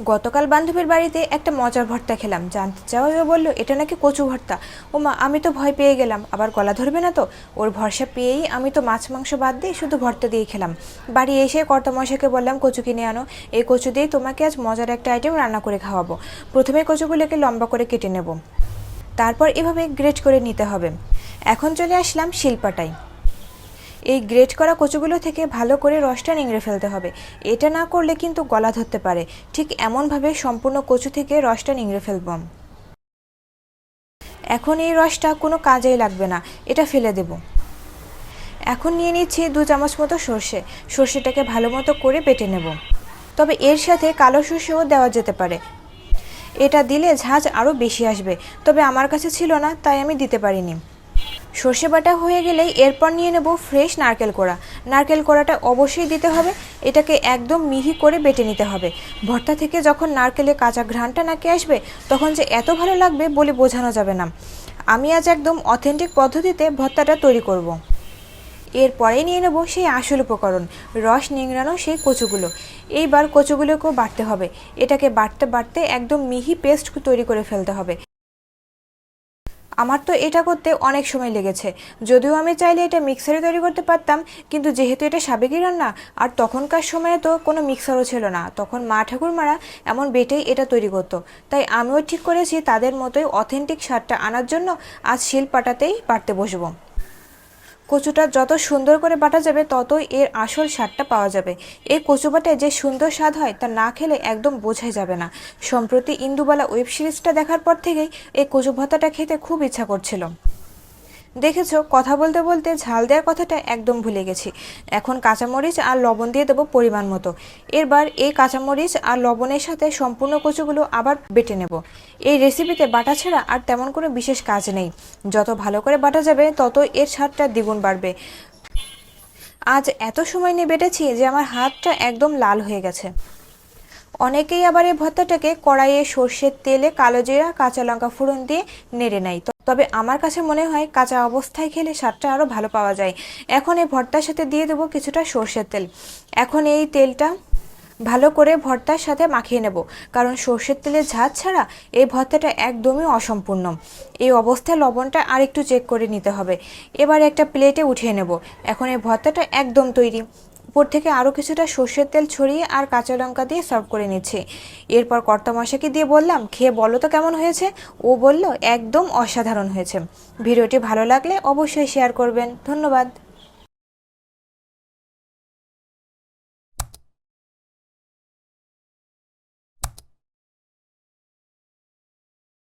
গতকাল বান্ধবীর বাড়িতে একটা মজার ভর্তা খেলাম। জানতে চাওয়া বলল, এটা নাকি কচু ভর্তা? ও মা আমি তো ভয় পেয়ে গেলাম। আবার গলা ধরবে না তো? ওর ভরসা পেয়েই আমি তো মাছ মাংস বাদ দিয়ে শুধু ভর্তা দিয়ে খেলাম। বাড়ি এসে কর্তামশাইকে বললাম, কচু কিনে আনো। এই কচু দিয়ে তোমাকে আজ মজার একটা আইটেম রান্না করে খাওয়াবো। প্রথমে কচুগুলোকে লম্বা করে কেটে নেব। তারপর এভাবে গ্রেট করে নিতে হবে। এখন চলে আসলাম শিলপাটায়। এই গ্রেট করা কচুগুলো থেকে ভালো করে রসটা নিংড়ে ফেলতে হবে। এটা না করলে কিন্তু গলা ধরতে পারে। ঠিক এমনভাবে সম্পূর্ণ কচু থেকে রসটা নিংড়ে ফেলব। এখন এই রসটা কোনো কাজেই লাগবে না। এটা ফেলে দেব। এখন নিয়ে নিচ্ছি দু চামচ মতো সর্ষে। সর্ষেটাকে ভালো মতো করে বেটে নেব। তবে এর সাথে কালো সর্ষেও দেওয়া যেতে পারে। এটা দিলে ঝাঁঝ আরও বেশি আসবে। তবে আমার কাছে ছিল না, তাই আমি দিতে পারিনি। সর্ষে বাটা হয়ে গেলেই এরপর নিয়ে নেব ফ্রেশ নারকেল কোড়া। নারকেল কোড়াটা অবশ্যই দিতে হবে, এটাকে একদম মিহি করে বেটে নিতে হবে। ভর্তা থেকে যখন নারকেলে কাঁচা ঘ্রাণটা নাকে আসবে, তখন যে এত ভালো লাগবে বলে বোঝানো যাবে না। আমি আজ একদম অথেন্টিক পদ্ধতিতে ভর্তাটা তৈরি করব। এরপরে নিয়ে নেব সেই আসল উপকরণ, রস নিংড়ানো সেই কচুগুলো। এইবার কচুগুলোকেও বাটতে হবে। এটাকে বাটতে বাটতে একদম মিহি পেস্ট তৈরি করে ফেলতে হবে। আমার তো এটা করতে অনেক সময় লেগেছে। যদিও আমি চাইলে এটা মিক্সারে তৈরি করতে পারতাম, কিন্তু যেহেতু এটা সাবেকি রান্না, আর তখনকার সময়ে তো কোনো মিক্সারও ছিল না, তখন মা ঠাকুরমারা এমন বেটেই এটা তৈরি করতো। তাই আমিও ঠিক করেছি তাদের মতোই অথেন্টিক স্বাদটা আনার জন্য আজ শিল পাটাতেই পারতে বসবো। কচুটা যত সুন্দর করে বাটা যাবে, ততই এর আসল স্বাদটা পাওয়া যাবে। এই কচু বাটায় যে সুন্দর স্বাদ হয়, তা না খেলে একদম বোঝাই যাবে না। সম্প্রতি ইন্দুবালা ওয়েব সিরিজটা দেখার পর থেকেই এই কচু ভাতাটা খেতে খুব ইচ্ছা করছিল। দেখেছ, কথা বলতে বলতে ঝাল দেওয়ার কথাটা একদম ভুলে গেছি। এখন কাঁচামরিচ আর লবণ দিয়ে দেবো পরিমাণ মতো। এরবার এই কাঁচামরিচ আর লবণের সাথে সম্পূর্ণ কচুগুলো আবার বেটে নেব। এই রেসিপিতে বাটা ছাড়া আর তেমন কোনো বিশেষ কাজ নেই। যত ভালো করে বাটা যাবে, তত এর স্বাদটা দ্বিগুণ বাড়বে। আজ এত সময় নিয়ে বেটেছি যে আমার হাতটা একদম লাল হয়ে গেছে। অনেকেই আবার এই ভর্তাটাকে কড়াইয়ে সর্ষের তেলে কালো জিরা, কাঁচা লঙ্কা ফোড়ন দিয়ে নেড়ে নেয়। তবে আমার কাছে মনে হয় কাঁচা অবস্থায় খেলে স্বাদটা আরও ভালো পাওয়া যায়। এখন এই ভর্তার সাথে দিয়ে দেবো কিছুটা সর্ষের তেল। এখন এই তেলটা ভালো করে ভর্তার সাথে মাখিয়ে নেব। কারণ সর্ষের তেলের ঝাঁজ ছাড়া এই ভর্তাটা একদমই অসম্পূর্ণ। এই অবস্থায় লবণটা আর একটু চেক করে নিতে হবে। এবার একটা প্লেটে উঠিয়ে নেব। এখন এই ভর্তাটা একদম তৈরি। উপর থেকে আরও কিছুটা সর্ষের তেল ছড়িয়ে আর কাঁচা লঙ্কা দিয়ে সার্ভ করে নিচ্ছি। এরপর কর্তামশাকে দিয়ে বললাম, খেয়ে বলো তো কেমন হয়েছে? ও বলল, একদম অসাধারণ হয়েছে। ভিডিওটি ভালো লাগলে অবশ্যই শেয়ার করবেন। ধন্যবাদ।